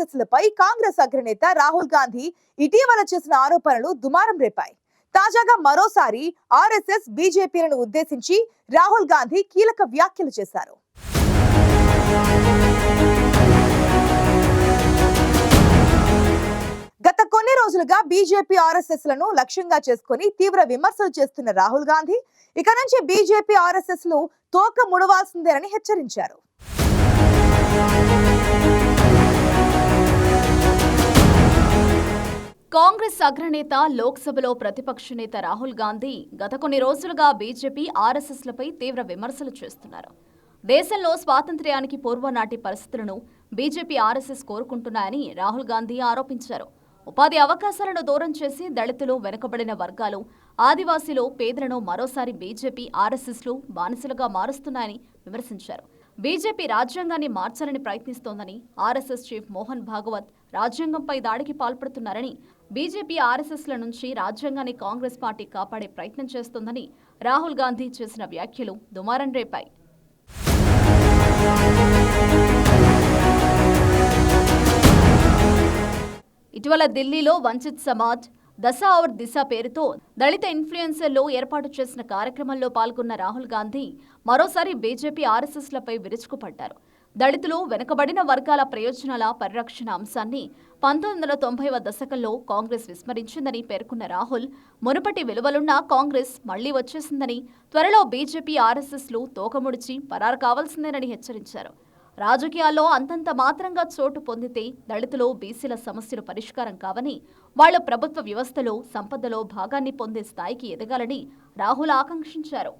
RSS లపై కాంగ్రెస్ అగ్రనేత రాహుల్ గాంధీ ఇటీవల చేసిన ఆరోపణలు దుమారం రేపాయి. తాజాగా మరోసారి ఆర్ఎస్ఎస్ బీజేపీలను ఉద్దేశించి రాహుల్ గాంధీ కీలక వ్యాఖ్యలు చేశారు. గత కొన్ని రోజులుగా బీజేపీ ఆర్ఎస్ఎస్లను లక్ష్యంగా చేసుకుని తీవ్ర విమర్శలు చేస్తున్న రాహుల్ గాంధీ ఇక నుంచి బీజేపీ ఆర్ఎస్ఎస్లు తోక ముడవాల్సిందేనని హెచ్చరించారు. కాంగ్రెస్ అగ్రనేత లోక్సభలో ప్రతిపక్ష నేత రాహుల్ గాంధీ గత కొన్ని రోజులుగా బీజేపీ ఆర్ఎస్ఎస్లపై తీవ్ర విమర్శలు చేస్తున్నారు. దేశంలో స్వాతంత్ర్యానికి పూర్వనాటి పరిస్థితులను బీజేపీ ఆర్ఎస్ఎస్ కోరుకుంటున్నాయని రాహుల్ గాంధీ ఆరోపించారు. ఉపాధి అవకాశాలను దూరం చేసి దళితులు వెనుకబడిన వర్గాలు ఆదివాసీలు పేదలను మరోసారి బీజేపీ ఆర్ఎస్ఎస్లు బానిసలుగా మారుస్తున్నాయని విమర్శించారు. బీజేపీ రాజ్యాంగాన్ని మార్చాలని ప్రయత్నిస్తోందని ఆర్ఎస్ఎస్ చీఫ్ మోహన్ భాగవత్ రాజ్యాంగంపై దాడికి పాల్పడుతున్నారని బీజేపీ ఆర్ఎస్ఎస్ల నుంచి రాజ్యాంగాన్ని కాంగ్రెస్ పార్టీ కాపాడే ప్రయత్నం చేస్తోందని రాహుల్ గాంధీ చేసిన వ్యాఖ్యలు దుమారం రేపాయి. ఇటీవల ఢిల్లీలో వంచిత్ సమాజ్ దశ ఔర్ దిశ పేరుతో దళిత ఇన్ఫ్లుయెన్సర్లు ఏర్పాటు చేసిన కార్యక్రమంలో పాల్గొన్న రాహుల్ గాంధీ మరోసారి బీజేపీ ఆర్ఎస్ఎస్లపై విరుచుకుపడ్డారు. దళితులు వెనుకబడిన వర్గాల ప్రయోజనాల పరిరక్షణ అంశాన్ని పంతొమ్మిది వందల తొంభైవ దశకంలో కాంగ్రెస్ విస్మరించిందని పేర్కొన్న రాహుల్ మునుపటి విలువలున్న కాంగ్రెస్ మళ్ళీ వచ్చేసిందని త్వరలో బీజేపీ ఆర్ఎస్ఎస్లు తోకముడిచి పరారు కావాల్సిందేనని హెచ్చరించారు. రాజకీయాల్లో అంతంత మాత్రంగా చోటు పొందితే దళితులు బీసీల సమస్యలు పరిష్కారం కావని వాళ్ళ ప్రభుత్వ వ్యవస్థలో సంపదలో భాగాన్ని పొందే స్థాయికి ఎదగాలని రాహుల్ ఆకాంక్షించారు.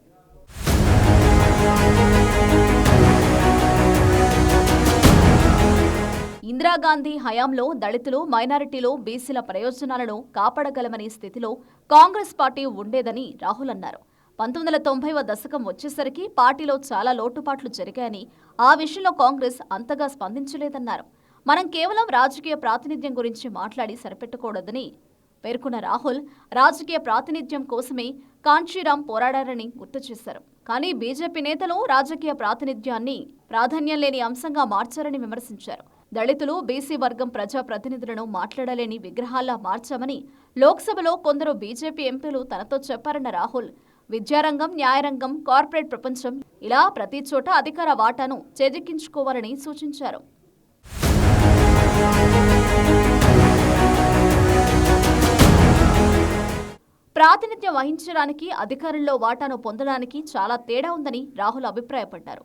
ఇందిరాగాంధీ హయాంలో దళితులు మైనారిటీలు బీసీల ప్రయోజనాలను కాపాడగలమనే స్థితిలో కాంగ్రెస్ పార్టీ ఉండేదని రాహుల్ అన్నారు. పంతొమ్మిది వందల తొంభైవ దశకం వచ్చేసరికి పార్టీలో చాలా లోటుపాట్లు జరిగాయని ఆ విషయంలో కాంగ్రెస్ అంతగా స్పందించలేదన్నారు. మనం కేవలం రాజకీయ ప్రాతినిధ్యం గురించి మాట్లాడి సరిపెట్టకూడదని పేర్కొన్న రాహుల్ రాజకీయ ప్రాతినిధ్యం కోసమే కాంచీరాం పోరాడారని గుర్తు చేశారు. కానీ బీజేపీ నేతలు రాజకీయ ప్రాతినిధ్యాన్ని ప్రాధాన్యం లేని అంశంగా మార్చారని విమర్శించారు. దళితులు బీసీ వర్గం ప్రజా ప్రతినిధులను మాట్లాడలేని విగ్రహాల్లా మార్చామని లోక్సభలో కొందరు బీజేపీ ఎంపీలు తనతో చెప్పారన్న రాహుల్. విద్యారంగం న్యాయరంగం కార్పొరేట్ ప్రపంచం ఇలా ప్రతి చోట అధికార వాటాను చేజిక్కించుకోవాలని సూచించారు. ప్రాతినిధ్యం వహించడానికి అధికారంలో వాటాను పొందడానికి చాలా తేడా ఉందని రాహుల్ అభిప్రాయపడ్డారు.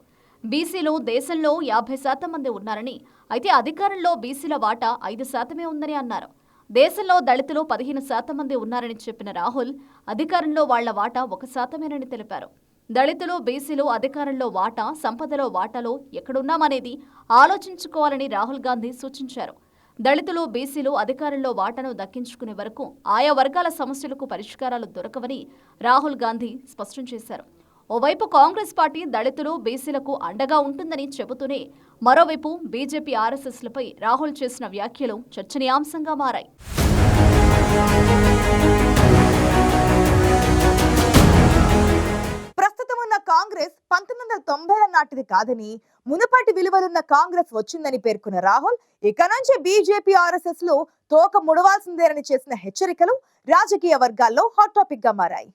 బీసీలు దేశంలో యాభై శాతం మంది ఉన్నారని అయితే అధికారంలో బీసీల వాటా ఐదు శాతమే ఉందని అన్నారు. దేశంలో దళితులు పదిహేను శాతం మంది ఉన్నారని చెప్పిన రాహుల్ అధికారంలో వాళ్ళ వాటా ఒక శాతమేనని తెలిపారు. దళితులు బీసీలు అధికారంలో వాటా సంపదలో వాటాలో ఎక్కడున్నామనేది ఆలోచించుకోవాలని రాహుల్ గాంధీ సూచించారు. దళితులు బీసీలు అధికారంలో వాటాను దక్కించుకునే వరకు ఆయా వర్గాల సమస్యలకు పరిష్కారాలు దొరకవని రాహుల్ గాంధీ స్పష్టం చేశారు. ఓవైపు కాంగ్రెస్ పార్టీ దళితులు బీసీలకు అండగా ఉంటుందని చెబుతూనే మరోవైపు బీజేపీ ఆర్ఎస్ఎస్లపై రాహుల్ చేసిన వ్యాఖ్యలు చర్చనీయాంశంగా మారాయి. ప్రస్తుతం ఉన్న కాంగ్రెస్ పంతొమ్మిది వందల తొంభైల నాటిది కాదని మునుపటి విలువలున్న కాంగ్రెస్ వచ్చిందని పేర్కొన్న రాహుల్ ఇక నుంచి బీజేపీ ఆర్ఎస్ఎస్లో తోక ముడవాల్సిందేనని చేసిన హెచ్చరికలు రాజకీయ వర్గాల్లో హాట్ టాపిక్గా మారాయి.